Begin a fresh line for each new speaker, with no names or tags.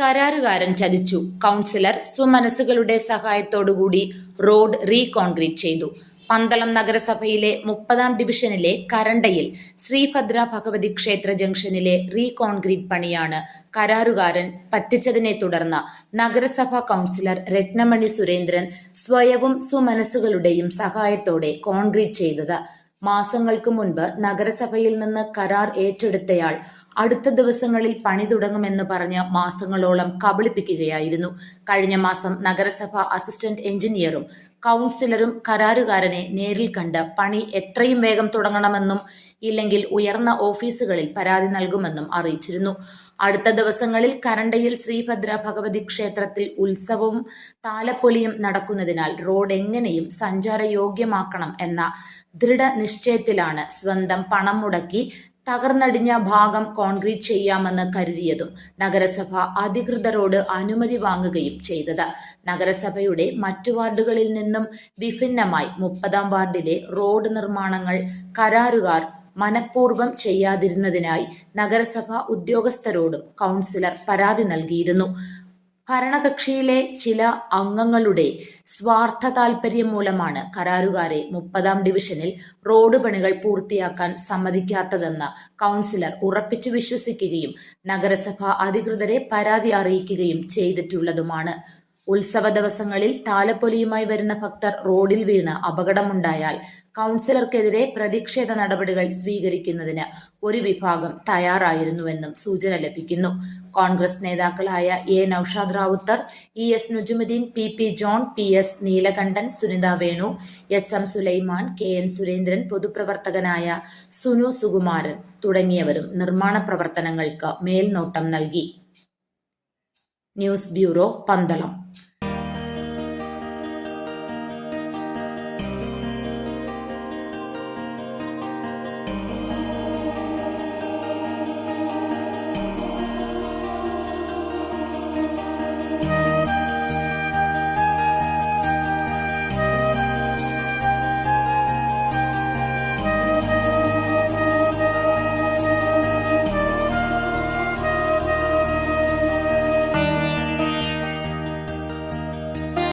കരാറുകാരൻ ചതിച്ചു. കൗൺസിലർ സുമനസുകളുടെ സഹായത്തോടുകൂടി റോഡ് റീകോൺക്രീറ്റ് ചെയ്തു. പന്തളം നഗരസഭയിലെ മുപ്പതാം ഡിവിഷനിലെ കരണ്ടയിൽ ശ്രീഭദ്ര ഭഗവതി ക്ഷേത്ര ജംഗ്ഷനിലെ റീകോൺക്രീറ്റ് പണിയാണ് കരാറുകാരൻ പറ്റിച്ചതിനെ തുടർന്ന് നഗരസഭാ കൗൺസിലർ രത്നമണി സുരേന്ദ്രൻ സ്വയവും സുമനസ്സുകളുടെയും സഹായത്തോടെ കോൺക്രീറ്റ് ചെയ്തത്. മാസങ്ങൾക്ക് മുൻപ് നഗരസഭയിൽ നിന്ന് കരാർ ഏറ്റെടുത്തയാൾ അടുത്ത ദിവസങ്ങളിൽ പണി തുടങ്ങുമെന്ന് പറഞ്ഞ് മാസങ്ങളോളം കബളിപ്പിക്കുകയായിരുന്നു. കഴിഞ്ഞ മാസം നഗരസഭ അസിസ്റ്റന്റ് എഞ്ചിനീയറും കൗൺസിലറും കരാറുകാരനെ നേരിൽ കണ്ട് പണി എത്രയും വേഗം തുടങ്ങണമെന്നും ഇല്ലെങ്കിൽ ഉയർന്ന ഓഫീസുകളിൽ പരാതി നൽകുമെന്നും അറിയിച്ചിരുന്നു. അടുത്ത ദിവസങ്ങളിൽ കരണ്ടയിൽ ശ്രീഭദ്ര ഭഗവതി ക്ഷേത്രത്തിൽ ഉത്സവവും താലപ്പൊലിയും നടക്കുന്നതിനാൽ റോഡ് എങ്ങനെയും സഞ്ചാരയോഗ്യമാക്കണം എന്ന ദൃഢനിശ്ചയത്തിലാണ് സ്വന്തം പണം മുടക്കി തകർന്നടിഞ്ഞ ഭാഗം കോൺക്രീറ്റ് ചെയ്യാമെന്ന് കരുതിയതും നഗരസഭ അധികൃതരോട് അനുമതി വാങ്ങുകയും ചെയ്തത്. നഗരസഭയുടെ മറ്റു വാർഡുകളിൽ നിന്നും വിഭിന്നമായി മുപ്പതാം വാർഡിലെ റോഡ് നിർമ്മാണങ്ങൾ കരാറുകാർ മനഃപൂർവം ചെയ്യാതിരുന്നതിനായി നഗരസഭ ഉദ്യോഗസ്ഥരോടും കൗൺസിലർ പരാതി നൽകിയിരുന്നു. ഭരണകക്ഷിയിലെ ചില അംഗങ്ങളുടെ സ്വാർത്ഥ താൽപര്യം മൂലമാണ് കരാറുകാരെ മുപ്പതാം ഡിവിഷനിൽ റോഡ് പണികൾ പൂർത്തിയാക്കാൻ സമ്മതിക്കാത്തതെന്ന് കൗൺസിലർ ഉറപ്പിച്ചു വിശ്വസിക്കുകയും നഗരസഭ അധികൃതരെ പരാതി അറിയിക്കുകയും ചെയ്തിട്ടുള്ളതുമാണ്. ഉത്സവ ദിവസങ്ങളിൽ താലപ്പൊലിയുമായി വരുന്ന ഭക്തർ റോഡിൽ വീണ് അപകടമുണ്ടായാൽ കൗൺസിലർക്കെതിരെ പ്രതിഷേധ നടപടികൾ സ്വീകരിക്കുന്നതിന് ഒരു വിഭാഗം തയ്യാറായിരുന്നുവെന്നും സൂചന ലഭിക്കുന്നു. കോൺഗ്രസ് നേതാക്കളായ A Naushad Rawther E S Nujumudeen P P John P S Neelakantan Sunitha Venu S M Sulaiman K N Surendran പൊതുപ്രവർത്തകനായ Sunu Sukumaran തുടങ്ങിയവരും നിർമ്മാണ പ്രവർത്തനങ്ങൾക്ക് മേൽനോട്ടം നൽകി. News bureau Pandalam.